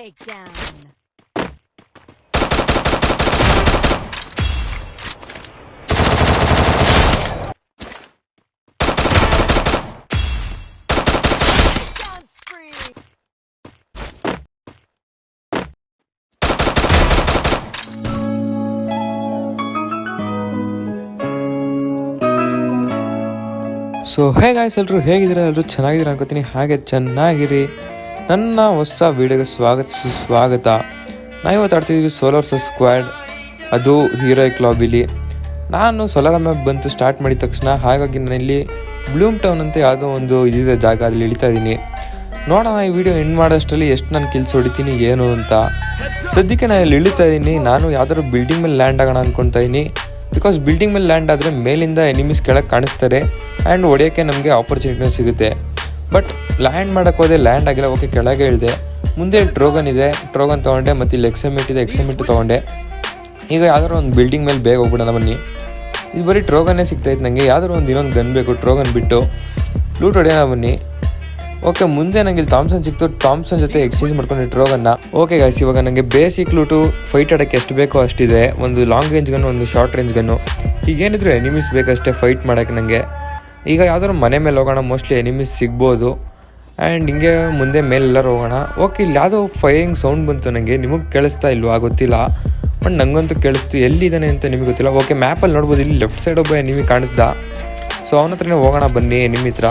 takedown. So ಹೇಗಾಯ್ತು ಎಲ್ಲರೂ ಹೇಗಿದ್ದೀರಾ? ಎಲ್ಲರೂ ಚೆನ್ನಾಗಿದ್ದೀರಾ ಅನ್ಕೋತೀನಿ. ಹಾಗೆ ಚೆನ್ನಾಗಿರಿ. ನನ್ನ ಹೊಸ ವೀಡಿಯೋಗೆ ಸ್ವಾಗತ ಸುಸ್ವಾಗತ. ನಾವು ಇವತ್ತು ಆಡ್ತಿದ್ದೀವಿ ಸೋಲಾರ್ ಸ್ಕ್ವಾಡ್ ಅದು ಹೀರೋಯಿಕ್ ಲಾಬಿಲಿ ನಾನು ಸೋಲಾರ್ ಮ್ಯಾಪ್ ಬಂತು ಸ್ಟಾರ್ಟ್ ಮಾಡಿದ ತಕ್ಷಣ, ಹಾಗಾಗಿ ನಾನು ಇಲ್ಲಿ ಬ್ಲೂಮ್ ಟೌನ್ ಅಂತ ಯಾವುದೋ ಒಂದು ಇದಿದೆ ಜಾಗ ಅಲ್ಲಿ ಇಳಿತಾ ಇದ್ದೀನಿ. ನೋಡೋಣ ಈ ವಿಡಿಯೋ ಎಂಡ್ ಮಾಡೋಷ್ಟರಲ್ಲಿ ಎಷ್ಟು ನಾನು ಕಿಲ್ಸ್ ಹೊಡಿತೀನಿ, ಏನು ಅಂತ. ಸದ್ಯಕ್ಕೆ ನಾನು ಇಲ್ಲಿ ಇಳಿತಾ ಇದ್ದೀನಿ. ನಾನು ಯಾವ್ದಾದ್ರು ಬಿಲ್ಡಿಂಗ್ ಮೇಲೆ ಲ್ಯಾಂಡ್ ಆಗೋಣ ಅನ್ಕೊತಾ ಇದ್ದೀನಿ. ಬಿಕಾಸ್ ಬಿಲ್ಡಿಂಗ್ ಮೇಲೆ ಲ್ಯಾಂಡ್ ಆದರೆ ಮೇಲಿಂದ ಎನಿಮೀಸ್ ಕೆಳಗೆ ಕಾಣಿಸ್ತಾರೆ. ಆ್ಯಂಡ್ ಹೊಡೆಯೋಕ್ಕೆ ನಮಗೆ ಆಪರ್ಚುನಿಟಿ ಸಿಗುತ್ತೆ. ಬಟ್ ಲ್ಯಾಂಡ್ ಮಾಡೋಕ್ಕೆ ಹೋದೆ ಲ್ಯಾಂಡ್ ಆಗಿಲ್ಲ ಓಕೆ ಕೆಳಗೆ ಇಳಿದೆ. ಮುಂದೆ ಟ್ರೋಗನ್ ಇದೆ. ಟ್ರೋಗನ್ ತೊಗೊಂಡೆ, ಮತ್ತು ಇಲ್ಲಿ ಎಕ್ಸಮಿಟ್ ಇದೆ ಎಕ್ಸಮಿಟ್ ತೊಗೊಂಡೆ. ಈಗ ಯಾವ್ದಾದ್ರು ಒಂದು ಬಿಲ್ಡಿಂಗ್ ಮೇಲೆ ಬೇಗ ಹೋಗ್ಬಿಡೋಣ ಬನ್ನಿ. ಇದು ಬರೀ ಟ್ರೋಗನ್ನೇ ಸಿಗ್ತಾಯಿತ್ತು ನನಗೆ ಯಾವ್ದಾದ್ರು ಒಂದು ಇನ್ನೊಂದು ಗನ್ ಬೇಕು ಟ್ರೋಗನ್ ಬಿಟ್ಟು. ಲೂಟ್ ಹೊಡೆಯೋಣ ಬನ್ನಿ. ಓಕೆ ಮುಂದೆ ನನಗೆ ಇಲ್ಲಿ ಥಾಮ್ಸನ್ ಸಿಕ್ತು. ಥಾಮ್ಸನ್ ಜೊತೆ ಎಕ್ಸ್ಚೇಂಜ್ ಮಾಡ್ಕೊಂಡು ಟ್ರೋಗನ್ನ ಓಕೆ ಗಾಯ್ಸ್ ಇವಾಗ ನನಗೆ ಬೇಸಿಕ್ ಲೂಟು ಫೈಟ್ ಆಡೋಕ್ಕೆ ಎಷ್ಟು ಬೇಕೋ ಅಷ್ಟಿದೆ. ಒಂದು ಲಾಂಗ್ ರೇಂಜ್ ಗನ್ನು ಒಂದು ಶಾರ್ಟ್ ರೇಂಜ್ ಗನ್ನು ಈಗೇನಿದ್ರು ಎನಿಮೀಸ್ ಬೇಕಷ್ಟೇ ಫೈಟ್ ಮಾಡೋಕ್ಕೆ ನನಗೆ ಈಗ ಯಾವ್ದಾದ್ರು ಮನೆ ಮೇಲೆ ಹೋಗೋಣ ಮೋಸ್ಟ್ಲಿ ಎನಿಮೀಸ್ ಸಿಗ್ಬೋದು. ಆ್ಯಂಡ್ ಹಿಂಗೆ ಮುಂದೆ ಮೇಲೆಲ್ಲರೂ ಹೋಗೋಣ. ಓಕೆ ಇಲ್ಲಿ ಯಾವುದೋ ಫೈರಿಂಗ್ ಸೌಂಡ್ ಬಂತು ನನಗೆ ನಿಮಗೆ ಕೇಳಿಸ್ತಾ ಇಲ್ವಾ? ಗೊತ್ತಿಲ್ಲ. ಬಟ್ ನಂಗಂತೂ ಕೇಳಿಸ್ತು, ಎಲ್ಲಿದ್ದಾನೆ ಅಂತ ನಿಮಗೆ ಗೊತ್ತಿಲ್ಲ. ಓಕೆ ಮ್ಯಾಪಲ್ಲಿ ನೋಡ್ಬೋದು, ಇಲ್ಲಿ ಲೆಫ್ಟ್ ಸೈಡ್ ಒಬ್ಬ ಎನಿಮಿ ಕಾಣಿಸ್ದ. ಸೊ ಅವನ ಹತ್ರನೇ ಹೋಗೋಣ ಬನ್ನಿ ಎನಿಮಿ ಹತ್ರ.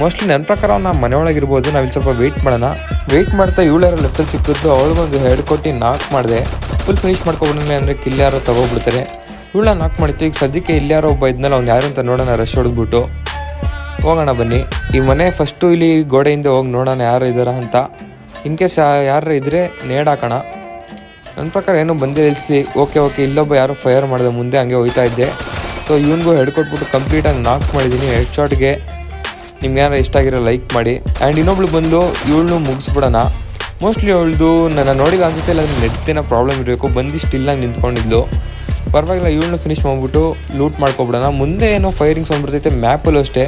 ಮೋಸ್ಟ್ಲಿ ನನ್ನ ಪ್ರಕಾರ ಅವ್ನು ಮನೆಯೊಳಗಿರ್ಬೋದು, ನಾವಿಲ್ಲಿ ಸ್ವಲ್ಪ ವೆಯ್ಟ್ ಮಾಡೋಣ. ವೆಯ್ಟ್ ಮಾಡ್ತಾ ಇವಳ್ಯಾರ ಲೆಫ್ಟಲ್ಲಿ ಸಿಕ್ಕಿದ್ದು, ಅವಳಿಗೊಂದು ಹೆಡ್ ಕೊಟ್ಟು ನಾಕ್ ಮಾಡಿದೆ. ಫುಲ್ ಫಿನಿಶ್ ಮಾಡ್ಕೊಬಿಡಲಿ ಅಂದರೆ ಕಿಲ್ ಯಾರೋ ತಗೋಬಿಡ್ತಾರೆ. ಇವಳ ನಾಕ್ ಮಾಡಿತ್ತು ಈಗ ಸದ್ಯಕ್ಕೆ ಇಲ್ಲಿ ಯಾರೋ ಒಬ್ಬ ಇದ್ನಲ್ಲ, ಅವ್ನು ಯಾರು ಅಂತ ನೋಡೋಣ ರಶ್ ಹೊಡೆದ್ಬಿಟ್ಟು. ಹೋಗೋಣ ಬನ್ನಿ. ಈ ಮನೆ ಫಸ್ಟು ಇಲ್ಲಿ ಗೋಡೆಯಿಂದ ಹೋಗಿ ನೋಡೋಣ ಯಾರು ಇದ್ದಾರ ಅಂತ. ಇನ್ ಕೇಸ್ ಯಾರು ಇದ್ದರೆ ನೇಡ್ ಹಾಕೋಣ. ನನ್ನ ಪ್ರಕಾರ ಏನೋ ಬಂದೇ ಇಳಿಸಿ ಓಕೆ ಓಕೆ ಇಲ್ಲೊಬ್ಬ ಯಾರೋ ಫೈರ್ ಮಾಡಿದೆ ಮುಂದೆ ಹಂಗೆ ಹೋಯ್ತಾ ಇದ್ದೆ. ಸೊ ಇವನಿಗೂ ಹೆಡ್ ಕೊಟ್ಬಿಟ್ಟು ಕಂಪ್ಲೀಟಾಗಿ ನಾಕ್ ಮಾಡಿದ್ದೀನಿ ಹೆಡ್ ಶಾಟ್ಗೆ ನಿಮ್ಗೆ ಇಷ್ಟ ಆಗಿರೋ ಲೈಕ್ ಮಾಡಿ. ಆ್ಯಂಡ್ ಇನ್ನೊಬ್ಳು ಬಂದು ಇವಳನ್ನು ಮುಗಿಸ್ಬಿಡೋಣ. ಮೋಸ್ಟ್ಲಿ ಅವಳದು ನನ್ನ ನೋಡಿದ ಅನ್ಸುತ್ತೆ, ಇಲ್ಲ ನೆಟ್ಟಿನ ಪ್ರಾಬ್ಲಮ್ ಇರಬೇಕು. ಬಂದು ಸ್ಟಿಲ್ಲಾಗಿ ನಿಂತ್ಕೊಂಡಿದ್ಲು. ಪರವಾಗಿಲ್ಲ, ಇವಳನ್ನು ಫಿನಿಶ್ ಮಾಡಿಬಿಟ್ಟು ಲೂಟ್ ಮಾಡ್ಕೊಬಿಡೋಣ. ಮುಂದೆ ಏನೋ ಫೈರಿಂಗ್ ಸೌಂಡ್ ಬರ್ತೈತೆ ಮ್ಯಾಪಲ್ಲೂ ಅಷ್ಟೇ.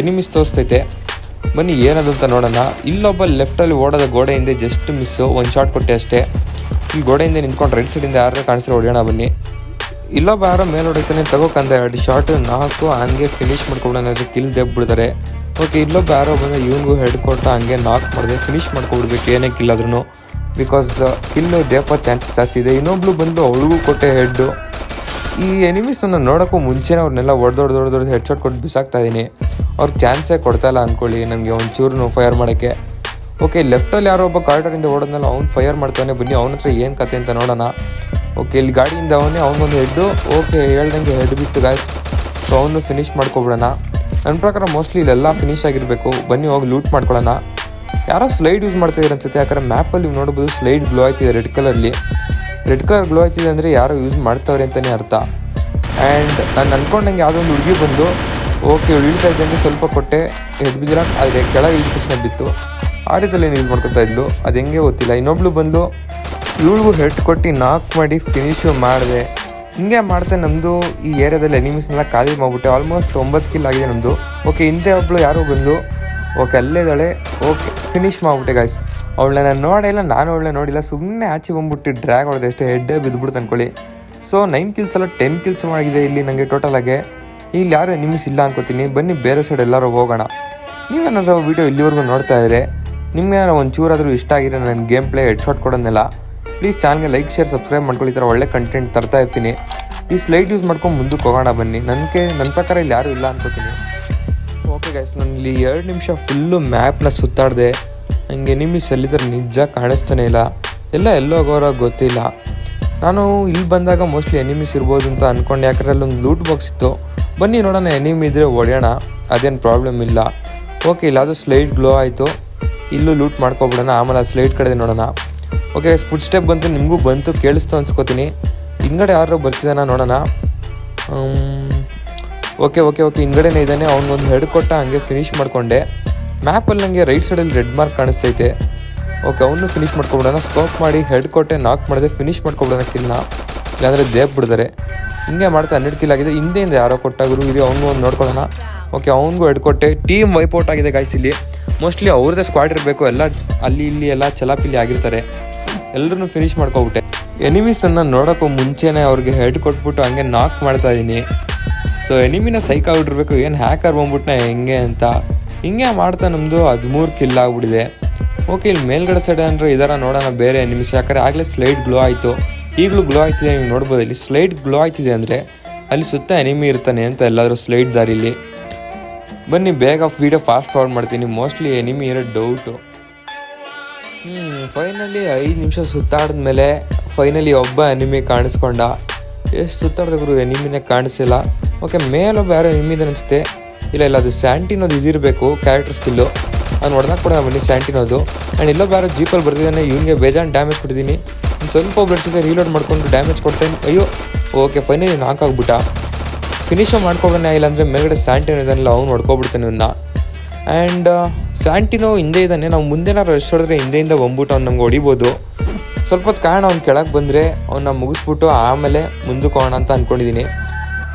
ಎನಿಮಿಸ್ ತೋರಿಸ್ತೈತೆ. ಬನ್ನಿ, ಏನದು ಅಂತ ನೋಡೋಣ. ಇಲ್ಲೊಬ್ಬ ಲೆಫ್ಟಲ್ಲಿ ಓಡೋದ ಗೋಡೆಯಿಂದ ಜಸ್ಟ್ ಮಿಸ್ಸು ಒಂದು ಶಾಟ್ ಕೊಟ್ಟೆ ಅಷ್ಟೇ. ಈ ಗೋಡೆಯಿಂದ ನಿಂತ್ಕೊಂಡು ರೈಟ್ ಸೈಡಿಂದ ಯಾರೇ ಕಾಣಿಸಿದ್ರೆ ಹೊಡೆಯೋಣ ಬನ್ನಿ. ಇಲ್ಲೊಬ್ಬ ಯಾರೋ ಮೇಲೆ ಹೊಡಿತಾನೆ ತಗೋಕಂದ ಎರಡು ಶಾರ್ಟ್ ನಾಲ್ಕು, ಹಂಗೆ ಫಿನಿಶ್ ಮಾಡ್ಕೊಬಿಡೋಣ ಕಿಲ್ ಬಿಡ್ತಾರೆ. ಓಕೆ ಇಲ್ಲೊಬ್ಬ ಯಾರೋ ಬಂದ ಇವನಿಗೂ ಹೆಡ್ ಕೊಟ್ಟು ಹಂಗೆ ನಾಕ್ ಮಾಡಿದೆ ಫಿನಿಶ್ ಮಾಡ್ಕೊಬಿಡ್ಬೇಕು ಏನೇ ಕಿಲ್ ಆದ್ರೂ ಬಿಕಾಸ್ ಇಲ್ಲೂ ದೇಪ ಚಾನ್ಸ್ ಜಾಸ್ತಿ ಇದೆ. ಇನ್ನೊಬ್ಳು ಬಂದು ಅವಳಿಗೂ ಕೊಟ್ಟೆ ಹೆಡ್ಡು ಈ ಎನಿಮೀಸ್ ನನ್ನ ನೋಡೋಕ್ಕೂ ಮುಂಚೆನೇ ಅವ್ರನ್ನೆಲ್ಲ ಹೊಡೆದೊಡ್ದು ಹೊಡೆದು ಹೆಡ್ ಶಾಟ್ ಕೊಟ್ಟು ಬಿಸಾಕ್ತಾ ಇದ್ದೀನಿ ಅವ್ರು ಚಾನ್ಸೇ ಕೊಡ್ತಾಯಿಲ್ಲ ಅಂದ್ಕೊಳ್ಳಿ ನನಗೆ ಒಂಚೂರು ಫೈರ್ ಮಾಡೋಕ್ಕೆ. ಓಕೆ ಲೆಫ್ಟಲ್ಲಿ ಯಾರೋ ಒಬ್ಬ ಕಾರ್ಡರಿಂದ ಓಡೋದ್ನಲ್ಲ, ಅವ್ನು ಫೈರ್ ಮಾಡ್ತಾನೆ, ಬನ್ನಿ ಅವನ ಹತ್ರ ಏನು ಕತೆ ಅಂತ ನೋಡೋಣ. ಓಕೆ ಇಲ್ಲಿ ಗಾಡಿಯಿಂದ ಅವನೇ ಅವನೊಂದು ಹೆಡ್ಡು ಓಕೆ ಹೇಳ್ದಂಗೆ ಹೆಡ್ ಬಿತ್ತು ಗಾಯ್ಸ್ ಸೊ ಅವನು ಫಿನಿಶ್ ಮಾಡ್ಕೊಬಿಡೋಣ. ನನ್ನ ಪ್ರಕಾರ ಮೋಸ್ಟ್ಲಿ ಇಲ್ಲೆಲ್ಲ ಫಿನಿಶ್ ಆಗಿರಬೇಕು. ಬನ್ನಿ ಹೋಗಿ ಲೂಟ್ ಮಾಡ್ಕೊಳ್ಳೋಣ. ಯಾರೋ ಸ್ಲೈಡ್ ಯೂಸ್ ಮಾಡ್ತಾ ಮಾಡ್ತಿದ್ದಾರೆ ಅನ್ಸುತ್ತೆ. ಯಾಕಂದ್ರೆ ಮ್ಯಾಪಲ್ಲಿ ನೀವು ನೋಡ್ಬೋದು ಸ್ಲೈಡ್ ಗ್ಲೋ ಆಯ್ತಿದೆ ರೆಡ್ ಕಲರ್ಲಿ ರೆಡ್ ಕಲರ್ ಗ್ಲೋ ಆಯ್ತಿದೆ ಅಂದರೆ ಯಾರೋ ಯೂಸ್ ಮಾಡ್ತಾವ್ರೆ ಅಂತಲೇ ಅರ್ಥ. ಆ್ಯಂಡ್ ನಾನು ಅಂದ್ಕೊಂಡಂಗೆ ಯಾವುದೋ ಒಂದು ಹುಡುಗಿ ಬಂದು ಓಕೆ ಉಳಿತಾ ಇದ್ದಂಗೆ ಸ್ವಲ್ಪ ಕೊಟ್ಟೆ ಹೆಡ್ ಬಿದ್ದಿರ ಆದರೆ ಕೆಳಗೆ ಇಳಿದ ತಕ್ಷಣ ಬಿತ್ತು. ಆ ರೀತಿಯಲ್ಲಿ ಯೂಸ್ ಮಾಡ್ಕೊತಾ ಇದ್ಲು? ಅದು ಹೆಂಗೆ ಗೊತ್ತಿಲ್ಲ. ಇನ್ನೊಬ್ಳು ಬಂದು, ಇವಳಿಗೂ ಹೆಡ್ ಕೊಟ್ಟು ನಾಕ್ ಮಾಡಿ ಫಿನಿಶು ಮಾಡಿದೆ. ಹಿಂಗೆ ಮಾಡ್ತಾ ನಮ್ಮದು ಈ ಏರಿಯಾದಲ್ಲಿ ಎನಿಮೀಸ್ನೆಲ್ಲ ಖಾಲಿ ಮಾಡಿಬಿಟ್ಟೆ. ಆಲ್ಮೋಸ್ಟ್ ಒಂಬತ್ತು ಕಿಲ್ ಆಗಿದೆ ನಮ್ಮದು ಓಕೆ ಹಿಂದೆ ಒಬ್ಳು ಯಾರೋ ಬಂದು ಓಕೆ ಅಲ್ಲೇ ಇದ್ದಾಳೆ. ಓಕೆ ಫಿನಿಶ್ ಮಾಡಿಬಿಟ್ಟೆ ಗಾಯ್ಸ್ ಅವಳನ್ನ ನಾನು ನೋಡಿಲ್ಲ ನಾನು ಅವಳನ್ನ ನೋಡಿಲ್ಲ. ಸುಮ್ಮನೆ ಆಚೆ ಬಂದ್ಬಿಟ್ಟು ಡ್ರ್ಯಾಗ್ ಹೊಡೆದೆ ಅಷ್ಟೇ ಹೆಡ್ಡೇ ಬಿದ್ದುಬಿಡ್ತು ಅನ್ಕೊಳ್ಳಿ. ಸೊ ನೈನ್ ಕಿಲ್ಸ್ ಅಲ್ಲ ಟೆನ್ ಕಿಲ್ಸ್ ಮಾಡಿದೆ ಇಲ್ಲಿ ನನಗೆ ಟೋಟಲ್ ಆಗಿ. ಇಲ್ಲಿ ಯಾರು ನಿಮ್ಸ್ ಇಲ್ಲ ಅನ್ಕೋತೀನಿ. ಬನ್ನಿ, ಬೇರೆ ಸೈಡ್ ಎಲ್ಲರೂ ಹೋಗೋಣ. ನೀವೇನಾದ್ರೂ ವೀಡಿಯೋ ಇಲ್ಲಿವರೆಗೂ ನೋಡ್ತಾ ಇದ್ರೆ, ನಿಮ್ಗೆ ಒಂದು ಒಂಚೂರಾದರೂ ಇಷ್ಟ ಆಗಿರೋ ನನ್ನ ಗೇಮ್ ಪ್ಲೇ ಹೆಡ್ ಶಾಟ್ ಕೊಡೋದನ್ನೆಲ್ಲ ಪ್ಲೀಸ್ ಚಾನಲ್ಗೆ ಲೈಕ್ ಶೇರ್ ಸಬ್ಸ್ಕ್ರೈಬ್ ಮಾಡ್ಕೊಳ್ಳಿ. ಈ ಥರ ಒಳ್ಳೆ ಕಂಟೆಂಟ್ ತರ್ತಾ ಇರ್ತೀನಿ. ಈ ಸ್ಲೈಟ್ ಯೂಸ್ ಮಾಡ್ಕೊಂಡು ಮುಂದಕ್ಕೆ ಹೋಗೋಣ ಬನ್ನಿ. ನನಗೆ ನನ್ನ ಪ್ರಕಾರ ಇಲ್ಲಿ ಯಾರೂ ಇಲ್ಲ ಅನ್ಕೋತೀನಿ. ಓಕೆ ಗೈಸ್ ನಾನು ಇಲ್ಲಿ ಎರಡು ನಿಮಿಷ ಫುಲ್ಲು ಮ್ಯಾಪ್ನ ಸುತ್ತಾಡಿದೆ. ನನಗೆ ಎನಿಮೀಸ್ ಎಲ್ಲಿದ್ದಾರೆ ನಿಜ ಕಾಣಿಸ್ತಾನೆ ಇಲ್ಲ. ಎಲ್ಲ ಎಲ್ಲೋಗೋರ ಗೊತ್ತಿಲ್ಲ. ನಾನು ಇಲ್ಲಿ ಬಂದಾಗ ಮೋಸ್ಟ್ಲಿ ಎನಿಮೀಸ್ ಇರ್ಬೋದು ಅಂತ ಅಂದ್ಕೊಂಡೆ ಯಾಕಂದ್ರೆ ಅಲ್ಲೊಂದು ಲೂಟ್ ಬಾಕ್ಸ್ ಇತ್ತು. ಬನ್ನಿ ನೋಡೋಣ ಎನಿಮಿ ಇದ್ದರೆ ಹೊಡೆಯೋಣ. ಅದೇನು ಪ್ರಾಬ್ಲಮ್ ಇಲ್ಲ. ಓಕೆ ಇಲ್ಲ ಅದು ಗ್ಲೋ ಆಯಿತು. ಇಲ್ಲೂ ಲೂಟ್ ಮಾಡ್ಕೊಬಿಡೋಣ. ಆಮೇಲೆ ಆ ಸ್ಲೈಟ್ ಕಡೆ ನೋಡೋಣ. ಓಕೆ ಫುಡ್ ಸ್ಟೆಪ್ ಬಂತು. ನಿಮಗೂ ಬಂತು. ಕೇಳಿಸ್ತು ಅನ್ಸ್ಕೊತೀನಿ. ಹಿಂಗಡೆ ಯಾರೋ ಬರ್ತಿದ್ದಾನ ನೋಡೋಣ. ಓಕೆ ಓಕೆ ಓಕೆ ಹಿಂಗಡೆನೇ ಇದ್ದಾನೆ. ಅವ್ನಿಗೊಂದು ಹೆಡ್ ಕೊಟ್ಟ ಹಂಗೆ ಫಿನಿಶ್ ಮಾಡಿಕೊಂಡೆ. ಮ್ಯಾಪಲ್ಲಿ ನನಗೆ ರೈಟ್ ಸೈಡಲ್ಲಿ ರೆಡ್ ಮಾರ್ಕ್ ಕಾಣಿಸ್ತೈತೆ. ಓಕೆ ಅವನು ಫಿನಿಶ್ ಮಾಡ್ಕೊಬಿಡೋಣ. ಸ್ಕೋಪ್ ಮಾಡಿ ಹೆಡ್ ಕೊಟ್ಟೆ ನಾಕ್ ಮಾಡಿದೆ ಫಿನಿಶ್ ಮಾಡ್ಕೊಬಿಡೋಣ ಕಿಲ್ನ ಇಲ್ಲಾಂದರೆ ದೇಪ್ ಬಿಡ್ತಾರೆ. ಹಿಂಗೆ ಮಾಡ್ತಾ ಹನ್ನೆರಡು ಕಿಲ್ ಆಗಿದೆ. ಹಿಂದೆಯಿಂದ ಯಾರೋ ಕೊಟ್ಟಾಗರು ಇಲ್ಲಿ ಅವನು ಒಂದು ನೋಡ್ಕೊಳ್ಳೋಣ. ಓಕೆ ಅವನಿಗೂ ಹೆಡ್ ಕೊಟ್ಟೆ ಟೀಮ್ ವೈಪೌಟ್ ಆಗಿದೆ ಗಾಯ್ಸ್ ಇಲ್ಲಿ. ಮೋಸ್ಟ್ಲಿ ಅವ್ರದ್ದೇ ಸ್ಕ್ವಾಡ್ ಇರಬೇಕು. ಎಲ್ಲ ಅಲ್ಲಿ ಇಲ್ಲಿ ಎಲ್ಲ ಚಲಾಪಿಲಿ ಆಗಿರ್ತಾರೆ. ಎಲ್ಲರೂ ಫಿನಿಶ್ ಮಾಡ್ಕೊಬಿಟ್ಟೆ. ಎನಿಮೀಸನ್ನು ನೋಡೋಕ್ಕೂ ಮುಂಚೆನೇ ಅವ್ರಿಗೆ ಹೆಡ್ ಕೊಟ್ಬಿಟ್ಟು ಹಂಗೆ ನಾಕ್ ಮಾಡ್ತಾ ಇದ್ದೀನಿ ಸೊ ಎನಿಮಿನ ಸೈಕ್ ಆಗ್ಬಿಟ್ಟಿರ್ಬೇಕು. ಏನು ಹ್ಯಾಕರ್ ಬಂದ್ಬಿಟ್ನೆ ಹೆಂಗೆ ಅಂತ. ಹಿಂಗೆ ಮಾಡ್ತಾ ನಮ್ಮದು ಹದಿಮೂರು ಕಿಲ್ ಆಗ್ಬಿಟ್ಟಿದೆ. ಓಕೆ ಇಲ್ಲಿ ಮೇಲ್ಗಡೆ ಸೈಡ್ ಅಂದ್ರೆ ಇದರ ನೋಡೋಣ ಬೇರೆ ನಿಮಿಷ. ಯಾಕಂದ್ರೆ ಆಗಲೇ ಸ್ಲೈಡ್ ಗ್ಲೋ ಆಯಿತು. ಈಗಲೂ ಗ್ಲೋ ಆಯ್ತಿದೆ ನೀವು ನೋಡ್ಬೋದು. ಇಲ್ಲಿ ಸ್ಲೈಡ್ ಗ್ಲೋ ಆಯ್ತಿದೆ ಅಂದರೆ ಅಲ್ಲಿ ಸುತ್ತ ಎನಿಮಿ ಇರ್ತಾನೆ ಅಂತ ಎಲ್ಲಾದರೂ ಸ್ಲೈಡ್ ದಾರಿಲಿ. ಬನ್ನಿ ಬೇಗ ವಿಡಿಯೋ ಫಾಸ್ಟ್ ಫಾರ್ವರ್ಡ್ ಮಾಡ್ತೀನಿ. ಮೋಸ್ಟ್ಲಿ ಎನಿಮಿ ಇರೋ ಡೌಟು ಹ್ಞೂ ಫೈನಲಿ ಐದು ನಿಮಿಷ ಸುತ್ತಾಡಿದ್ಮೇಲೆ ಫೈನಲಿ ಒಬ್ಬ ಎನಿಮಿ ಕಾಣಿಸ್ಕೊಂಡ. ಎಷ್ಟು ಸುತ್ತಾಡಿದ್ರು ಎನಿಮಿನೇ ಕಾಣಿಸಿಲ್ಲ. ಓಕೆ ಮೇಲೊಬ್ಬ ಯಾರೋ ಎನಿಮಿದೆ ಅನಿಸುತ್ತೆ. ಇಲ್ಲ ಇಲ್ಲ, ಅದು ಸ್ಯಾಂಟಿನೋದು ಇದಿರಬೇಕು ಕ್ಯಾರೆಕ್ಟರ್ ಸ್ಕಿಲ್ಲು ನಾನು ಹೊಡೆದಾಗ ಕೂಡ ಬನ್ನಿ ಸ್ಯಾಂಟಿನೋದು ಆ್ಯಂಡ್ ಇಲ್ಲೋ ಬೇರೆ ಜೀಪಲ್ಲಿ ಬರ್ತಿದ್ದಾನೆ ಇವನಿಗೆ ಬೇಜಾನ್ ಡ್ಯಾಮೇಜ್ ಕೊಟ್ಟಿದ್ದೀನಿ. ಸ್ವಲ್ಪ ಬ್ಲಡ್ಸಿದೆ ರೀಲೋಡ್ ಮಾಡ್ಕೊಂಡು ಡ್ಯಾಮೇಜ್ ಕೊಡ್ತೇನೆ. ಅಯ್ಯೋ, ಓಕೆ ಫೈನಲಿ ನಾಕ್ ಆಗ್ಬಿಟ್ಟ. ಫಿನಿಶ್ ಇಲ್ಲ ಅಂದರೆ ಮೇಲ್ಗಡೆ ಸ್ಯಾಂಟಿನೋ ಇದನ್ನೆಲ್ಲ ಅವ್ನು ಹೊಡ್ಕೊಬಿಡ್ತಾನೆ ಇವನ್ನ ಆ್ಯಂಡ್ ಸ್ಯಾಂಟಿನೋ ಹಿಂದೆ ಇದ್ದಾನೆ. ನಾವು ಮುಂದೆನಾರು ರಶ್ ಹೊಡೆದ್ರೆ ಹಿಂದೆಯಿಂದ ಬಂದ್ಬಿಟ್ಟು ಅವ್ನು ನಮ್ಗೆ ಹೊಡಿಬೋದು. ಸ್ವಲ್ಪ ಹೊತ್ತು ಕಾರಣ ಅವ್ನು ಕೆಳಗೆ ಬಂದರೆ ಅವನ್ನ ಮುಗಿಸ್ಬಿಟ್ಟು ಆಮೇಲೆ ಮುಂದಕ್ಕೆ ಹೋಗೋಣ ಅಂತ ಅಂದ್ಕೊಂಡಿದ್ದೀನಿ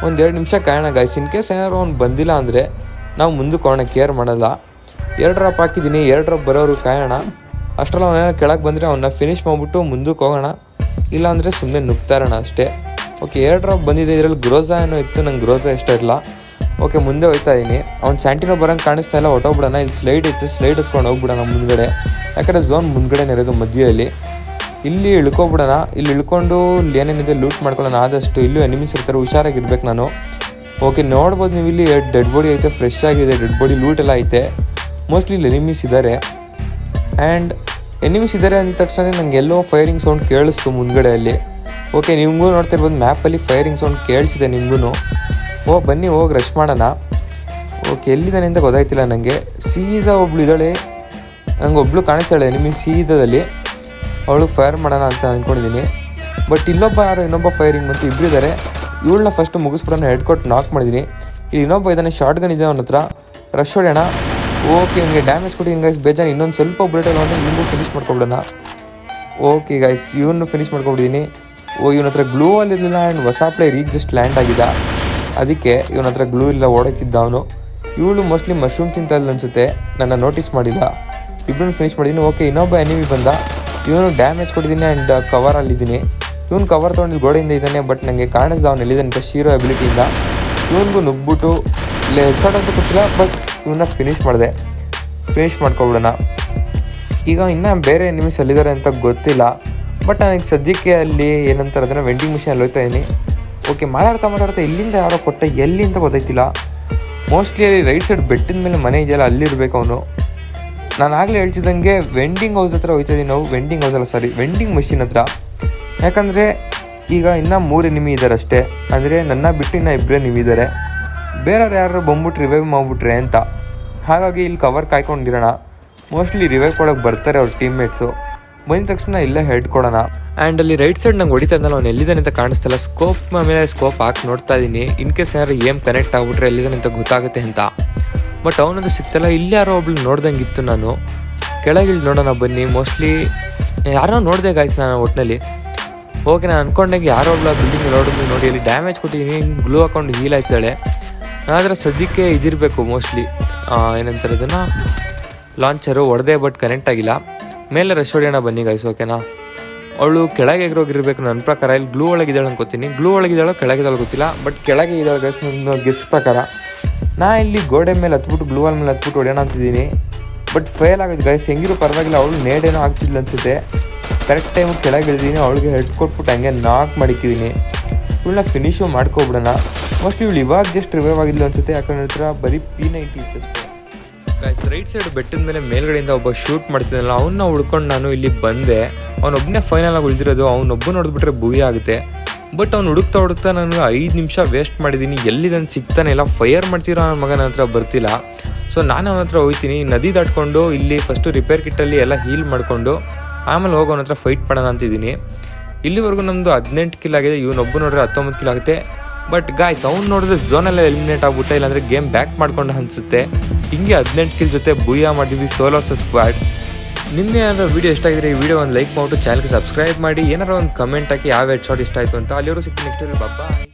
ಒಂದು ಎರಡು ನಿಮಿಷ ಕಾಯೋಣ ಗಾಯ್ಸ್ ಇನ್ ಕೇಸ್ ಏನಾದ್ರು ಅವ್ನು ಬಂದಿಲ್ಲ ಅಂದರೆ ನಾವು ಮುಂದಕ್ಕೆ ಹೋಗೋಣ ಕೇರ್ ಮಾಡಲ್ಲ. ಎರಡು ಡ್ರಾಪ್ ಹಾಕಿದ್ದೀನಿ, ಎರಡು ಡ್ರಾಪ್ ಬರೋರು ಕಾಯೋಣ ಅಷ್ಟರಲ್ಲಿ ಅವನೇನೋ ಕೆಳಗೆ ಬಂದರೆ ಅವನ್ನ ಫಿನಿಶ್ ಮಾಡಿಬಿಟ್ಟು ಮುಂದಕ್ಕೆ ಹೋಗೋಣ. ಇಲ್ಲಾಂದರೆ ಸುಮ್ಮನೆ ನುಗ್ತಾ ಅಷ್ಟೇ. ಓಕೆ ಎರಡು ಡ್ರಾಪ್ ಬಂದಿದೆ. ಇದರಲ್ಲಿ ಗ್ರೋಝಾ ಏನೋ ಇತ್ತು, ನಂಗೆ ಗ್ರೋಝಾ ಇಷ್ಟ ಇಲ್ಲ ಓಕೆ ಮುಂದೆ ಹೋಗ್ತಾ ಇದ್ದೀನಿ ಅವ್ನು ಸ್ಯಾಂಟಿನೋ ಬರೋಂಗೆ ಕಾಣಿಸ್ತಾ ಇಲ್ಲ ಹೊಟ್ಟೋಗ್ಬಿಡೋಣ ಇಲ್ಲಿ ಸ್ಲೈಡ್ ಇತ್ತು ಸ್ಲೈಡ್ ಎತ್ಕೊಂಡು ಹೋಗ್ಬಿಡೋಣ ಮುಂದ್ಗಡೆ. ಯಾಕಂದರೆ ಝೋನ್ ಮುಂದ್ಗಡೆ ಇರೋದು ಮಧ್ಯದಲ್ಲಿ. ಇಲ್ಲಿ ಇಳ್ಕೊಬಿಡೋಣ. ಇಲ್ಲಿ ಇಳ್ಕೊಂಡು ಇಲ್ಲಿ ಏನೇನಿದೆ ಲೂಟ್ ಮಾಡ್ಕೊಳ್ಳೋಣ. ಆದಷ್ಟು ಇಲ್ಲೂ ಎನಿಮಿಸ್ ಇರ್ತಾರೆ, ಹುಷಾರಾಗಿರ್ಬೇಕು ನಾನು. ಓಕೆ ನೋಡ್ಬೋದು ನೀವು ಇಲ್ಲಿ ಡೆಡ್ ಬಾಡಿ ಐತೆ ಫ್ರೆಶ್ ಆಗಿದೆ ಡೆಡ್ ಬಾಡಿ ಲೂಟ್ ಎಲ್ಲ ಐತೆ. ಮೋಸ್ಟ್ಲಿ ಇಲ್ಲಿ ಎನಿಮಿಸ್ ಇದ್ದಾರೆ. ಆ್ಯಂಡ್ ಎನಿಮಿಸ್ ಇದ್ದಾರೆ ಅಂದ ತಕ್ಷಣ ನಂಗೆ ಎಲ್ಲೋ ಫೈರಿಂಗ್ ಸೌಂಡ್ ಕೇಳಿಸ್ತು ಮುಂದ್ಗಡೆಯಲ್ಲಿ ಓಕೆ ನಿಮಗೂ ನೋಡ್ತಿರ್ಬೋದು ಮ್ಯಾಪಲ್ಲಿ ಫೈರಿಂಗ್ ಸೌಂಡ್ ಕೇಳಿಸಿದೆ ನಿಮಗೂ ಓ, ಬನ್ನಿ, ಹೋಗಿ ರಶ್ ಮಾಡೋಣ. ಓಕೆ ಎಲ್ಲಿದ್ದಾನೆ ಅಂತ ಗೊತ್ತಾಯ್ತಿಲ್ಲ ನನಗೆ ಸೀದಾ ಒಬ್ಳು ಇದ್ದಾಳೆ. ನಂಗೆ ಒಬ್ಳು ಕಾಣಿಸ್ತಾಳೆ ಎನಿಮಿ ಸೀದಾದಲ್ಲಿ. ಅವಳು ಫೈರ್ ಮಾಡೋಣ ಅಂತ ಅಂದ್ಕೊಂಡಿದ್ದೀನಿ ಬಟ್ ಇನ್ನೊಬ್ಬ ಯಾರು ಇನ್ನೊಬ್ಬ ಫೈರಿಂಗ್ ಮತ್ತು ಇಬ್ಬರು ಇದ್ದಾರೆ ಇವಳನ್ನ ಫಸ್ಟ್ ಮುಗಿಸ್ಬಿಡೋಣ ಹೆಡ್ ಕೊಟ್ಟು ನಾಕ್ ಮಾಡಿದ್ದೀನಿ. ಇಲ್ಲಿ ಇನ್ನೊಬ್ಬ ಇದ್ದಾನೆ ಶಾರ್ಟ್ ಗನ್ ಇದೆ ಅವನ ಹತ್ರ ರಶ್ ಹೊಡೆಯೋಣ. ಓಕೆ ಹಿಂಗೆ ಡ್ಯಾಮೇಜ್ ಕೊಡಿ ಹಿಂಗೆ ಬೇಜಾನ್ ಇನ್ನೊಂದು ಸ್ವಲ್ಪ ಬುಲೆಟ್ ಅಂದರೆ ಫಿನಿಶ್ ಮಾಡ್ಕೊಬಿಡೋಣ. ಓಕೆ ಗೈಸ್ ಇವನು ಫಿನಿಶ್ ಮಾಡ್ಕೊಬಿಟ್ಟಿದ್ದೀನಿ ಓ, ಇವನ ಹತ್ರ ಗ್ಲೂ ಅಲ್ಲಿ ಇರಲಿಲ್ಲ ಆ್ಯಂಡ್ ಹೊಸ ಪ್ಲೇ ಈಗ ಜಸ್ಟ್ ಲ್ಯಾಂಡ್ ಆಗಿದ್ದ. ಅದಕ್ಕೆ ಇವನ ಹತ್ರ ಗ್ಲೂ ಇಲ್ಲ ಓಡೋತಿದ್ದ ಅವನು. ಇವಳು ಮೋಸ್ಟ್ಲಿ ಮಶ್ರೂಮ್ ತಿಂತ ಇಲ್ಲ ಅನ್ಸುತ್ತೆ. ನನ್ನ ನೋಟಿಸ್ ಮಾಡಿಲ್ಲ. ಇಬ್ಬರನ್ನು ಫಿನಿಶ್ ಮಾಡಿದ್ದೀನಿ. ಓಕೆ ಇನ್ನೊಬ್ಬ ಎನಿಮಿ ಬಂದ. ಇವನು ಡ್ಯಾಮೇಜ್ ಕೊಟ್ಟಿದ್ದೀನಿ ಆ್ಯಂಡ್ ಕವರಲ್ಲಿದ್ದೀನಿ ಇವನು ಕವರ್ ತೊಗೊಂಡು ಗೋಡೆಯಿಂದ ಇದ್ದಾನೆ ಬಟ್ ನನಗೆ ಕಾಣಿಸ್ದ ಅವ್ನು ಎಲ್ಲಿದ್ದಾನೆ ಅಂತ ಶೀರೋ ಅಬಿಲಿಟಿಯಿಂದ ಇವನಿಗೂ ನುಗ್ಬಿಟ್ಟು ಇಲ್ಲಿ ಅಂತ ಗೊತ್ತಿಲ್ಲ ಬಟ್ ಇವನ್ನ ಫಿನಿಶ್ ಮಾಡಿದೆ. ಫಿನಿಶ್ ಮಾಡ್ಕೊಬಿಡೋಣ. ಈಗ ಇನ್ನೂ ಬೇರೆ ಎನಿಮಿಸ್ ಎಲ್ಲಿದ್ದಾರೆ ಅಂತ ಗೊತ್ತಿಲ್ಲ ಬಟ್ ನನಗೆ ಸದ್ಯಕ್ಕೆ ಅಲ್ಲಿ ಏನಂತಾರೆ ಅದನ್ನು ವೆಂಡಿಂಗ್ ಮಿಷಿನಲ್ಲಿ ಹೋಗ್ತಾ ಇದ್ದೀನಿ. ಓಕೆ ಮಾತಾಡ್ತಾ ಮಾತಾಡ್ತಾ ಇಲ್ಲಿಂದ ಯಾರೋ ಕೊಟ್ಟ ಎಲ್ಲಿ ಅಂತ ಗೊತ್ತಾಯ್ತಿಲ್ಲ. ಮೋಸ್ಟ್ಲಿ ರೈಟ್ ಸೈಡ್ ಬೆಟ್ಟಿನ ಮೇಲೆ ಮನೆ ಇದೆಯಲ್ಲ ಅಲ್ಲಿರಬೇಕು ಅವನು. ನಾನು ಆಗಲೇ ಹೇಳ್ತಿದ್ದಂಗೆ ವೆಂಡಿಂಗ್ ಹೌಸ್ ಹತ್ರ ಹೋಯ್ತಾ ನಾವು. ವೆಂಡಿಂಗ್ ಹೌಸ್ ಅಲ್ಲ ಸಾರಿ ವೆಂಡಿಂಗ್ ಮಷಿನ್ ಹತ್ರ. ಯಾಕಂದರೆ ಈಗ ಇನ್ನೂ ಮೂರು ನಿಮಿ ಇದ್ದಾರೆ ಅಷ್ಟೇ. ಅಂದರೆ ನನ್ನ ಬಿಟ್ಟು ಇನ್ನೂ ಇಬ್ಬರೇ ನಿಮಿದ್ದಾರೆ ಬೇರೆಯವ್ರು ಯಾರು ಬಂದ್ಬಿಟ್ಟು ರಿವೈವ್ ಮಾಡಿಬಿಟ್ರೆ ಅಂತ. ಹಾಗಾಗಿ ಇಲ್ಲಿ ಕವರ್ ಕಾಯ್ಕೊಂಡಿರೋಣ. ಮೋಸ್ಟ್ಲಿ ರಿವೈವ್ ಕೊಡೋಕೆ ಬರ್ತಾರೆ ಅವ್ರ ಟೀಮ್ಮೇಟ್ಸು ಬಂದ ತಕ್ಷಣ ಇಲ್ಲೇ ಹೆಡ್ ಕೊಡೋಣ. ಆ್ಯಂಡ್ ಅಲ್ಲಿ ರೈಟ್ ಸೈಡ್ ನಂಗೆ ಹೊಡಿತಾ ಇದ್ದಲ್ಲ ಅವ್ನು ಎಲ್ಲಿದ್ದಾನೆ ಅಂತ ಕಾಣಿಸ್ತಲ್ಲ. ಸ್ಕೋಪ್ ಮೇಲೆ ಸ್ಕೋಪ್ ಹಾಕಿ ನೋಡ್ತಾ ಇದ್ದೀನಿ. ಇನ್ ಕೇಸ್ ಯಾರೋ ಏಮ್ ಕನೆಕ್ಟ್ ಆಗಿಬಿಟ್ರೆ ಎಲ್ಲಿದ್ದಾನೆ ಅಂತ ಗೊತ್ತಾಗುತ್ತೆ ಅಂತ. ಬಟ್ ಅವನದು ಸಿಗ್ತಲ್ಲ ಇಲ್ಲಿ ಯಾರೋ ಒಬ್ಳು ನೋಡ್ದಂಗಿತ್ತು ನಾನು. ಕೆಳಗಿಳಿ ನೋಡೋಣ ಬನ್ನಿ ಮೋಸ್ಟ್ಲಿ ಯಾರೋ ನೋಡಿದೆ ಗಾಯ್ಸ್ ನಾನು ಒಟ್ಟಿನಲ್ಲಿ ಓಕೆ ನಾನು ಅನ್ಕೊಂಡಾಗ ಯಾರೋ ಒಬ್ಳು ಬಿಲ್ಡಿಂಗ್ ನೋಡಿದ್ವಿ ನೋಡಿ, ಅಲ್ಲಿ ಡ್ಯಾಮೇಜ್ ಕೊಟ್ಟಿದ್ದೀನಿ ಗ್ಲೂ ಹಾಕೊಂಡು ಹೀಲ್ ಆಯ್ತಾಳೆ. ಆದರೆ ಸದ್ಯಕ್ಕೆ ಇದಿರಬೇಕು ಮೋಸ್ಟ್ಲಿ ಏನಂತಾರೆ ಇದನ್ನು? ಲಾಂಚರು ಹೊಡೆದೆ ಬಟ್ ಕನೆಕ್ಟ್ ಆಗಿಲ್ಲ. ಮೇಲೆ ರಶ್ ಹೊಡೆಯೋಣ ಬನ್ನಿ ಗಾಯ್ಸ್ ಓಕೆನಾ ಅವಳು ಕೆಳಗೆ ಎಗ್ರೋಗಿರ್ಬೇಕು ನನ್ನ ಪ್ರಕಾರ. ಇಲ್ಲಿ ಗ್ಲೂ ಒಳಗಿದ್ದಾಳೆ ಅನ್ಕೋತೀನಿ. ಗ್ಲೂ ಒಳಗಿದ್ದಾಳೋ ಕೆಳಗಿದ್ದಾಳೆ ಗೊತ್ತಿಲ್ಲ ಬಟ್ ಕೆಳಗೆ ಇದ್ದಾಳೆ ಗೈಸ್ ನನ್ನ ಗೆಸ್ ಪ್ರಕಾರ. ನಾ ಇಲ್ಲಿ ಗೋಡೆ ಮೇಲೆ ಹತ್ಬಿಟ್ಟು ಗ್ಲೂ ವಾಲ್ ಮೇಲೆ ಹತ್ಬಿಟ್ಟು ಹೊಡೆಯೋಣ ಅಂತಿದ್ದೀನಿ. ಬಟ್ ಫೇಲ್ ಆಗೋದು ಗೈಸ್ ಹೆಂಗಿರೋ ಪರವಾಗಿಲ್ಲ, ಅವಳು ನೇಡೇನೋ ಆಗ್ತಿಲ್ಲ ಅನಿಸುತ್ತೆ. ಕರೆಕ್ಟ್ ಟೈಮ್ ಕೆಳಗೆ ಇಳಿದೀನಿ, ಅವಳಿಗೆ ಹೆಡ್ ಕೊಟ್ಬಿಟ್ಟು ಹಂಗೆ ನಾಕ್ ಮಾಡಿಕ್ಕಿದ್ದೀನಿ ಇವಳನ್ನ ಫಿನಿಶು ಮಾಡ್ಕೊಬಿಡೋಣ. ಮೋಸ್ಟ್ಲಿ ಇವಳು ಇವಾಗ ಜಸ್ಟ್ ರಿವೈವ್ ಆಗಿದ್ಲು ಅನ್ಸುತ್ತೆ, ಯಾಕಂದ್ರೆ ಹತ್ರ ಬರೀ ಪಿ ನೈಂಟಿ ಇತ್ತು ಅಷ್ಟೇ. ಗೈಸ್ ರೈಟ್ ಸೈಡ್ ಬೆಟ್ಟದ ಮೇಲೆ ಮೇಲ್ಗಡೆಯಿಂದ ಒಬ್ಬ ಶೂಟ್ ಮಾಡ್ತಿದ್ದಲ್ಲ ಅವನ್ನ ಹುಡ್ಕೊಂಡು ನಾನು ಇಲ್ಲಿ ಬಂದೆ. ಅವನೊಬ್ಬನೇ ಫೈನಲ್ ಆಗಿ ಉಳಿದಿರೋದು ಅವನೊಬ್ಬ ನೋಡಿದ್ಬಿಟ್ರೆ ಭೂಯ ಆಗುತ್ತೆ. ಬಟ್ ಅವ್ನು ಹುಡುಕ್ತಾ ಹುಡುಕ್ತಾ ನಾನು ಐದು ನಿಮಿಷ ವೇಸ್ಟ್ ಮಾಡಿದ್ದೀನಿ ಎಲ್ಲಿ ನಾನು ಸಿಗ್ತಾನೆ? ಇಲ್ಲ ಫೈರ್ ಮಾಡ್ತಿರೋ? ನನ್ನ ಮಗನ ಹತ್ರ ಬರ್ತಿಲ್ಲ. ಸೊ ನಾನು ಅವನ ಹತ್ರ ಹೋಗ್ತೀನಿ ನದಿ ದಾಟ್ಕೊಂಡು ಇಲ್ಲಿ ಫಸ್ಟು ರಿಪೇರ್ ಕಿಟ್ಟಲ್ಲಿ ಎಲ್ಲ ಹೀಲ್ ಮಾಡಿಕೊಂಡು ಆಮೇಲೆ ಹೋಗಿ ಅವನ ಫೈಟ್ ಮಾಡೋಣ ಅಂತಿದ್ದೀನಿ. ಇಲ್ಲಿವರೆಗೂ ನಮ್ಮದು ಹದಿನೆಂಟು ಕಿಲ್ ಆಗಿದೆ. ಇವನೊಬ್ಬ ನೋಡಿದ್ರೆ ಹತ್ತೊಂಬತ್ತು ಕಿಲ್ ಆಗುತ್ತೆ. ಬಟ್ ಗಾಯ್ಸ್ ಅವ್ನು ನೋಡಿದ್ರೆ ಝೋನಲ್ಲೇ ಎಲಿಮಿನೇಟ್ ಆಗ್ಬಿಟ್ಟೆ. ಇಲ್ಲಾಂದರೆ ಗೇಮ್ ಬ್ಯಾಕ್ ಮಾಡ್ಕೊಂಡು ಅನಿಸುತ್ತೆ. ಹಿಂಗೆ ಹದಿನೆಂಟು ಕಿಲ್ ಜೊತೆ ಬುಯ್ಯ ಮಾಡಿದ್ವಿ ಸೋಲೋಸ್ ಸ್ಕ್ವಾಡ್ ನಿಮಗೆ ಏನಾದ್ರು ವೀಡಿಯೋ ಇಷ್ಟ ಆಗಿದ್ರೆ ಈ ವಿಡಿಯೋ ಒಂದು ಲೈಕ್ ಮಾಡಿಬಿಟ್ಟು ಚಾನಲ್ಗೆ ಸಬ್ಸ್ಕ್ರೈಬ್ ಮಾಡಿ. ಏನಾರು ಒಂದು ಕಮೆಂಟ್ ಹಾಕಿ ಯಾವ ಹೆಡ್ ಶಾಟ್ ಇಷ್ಟ ಆಯಿತು ಅಂತ ಅಲ್ಲಿವರು ಸಿಕ್ಕಿ ನೆಕ್ಸ್ಟ್ ಬಾಯ್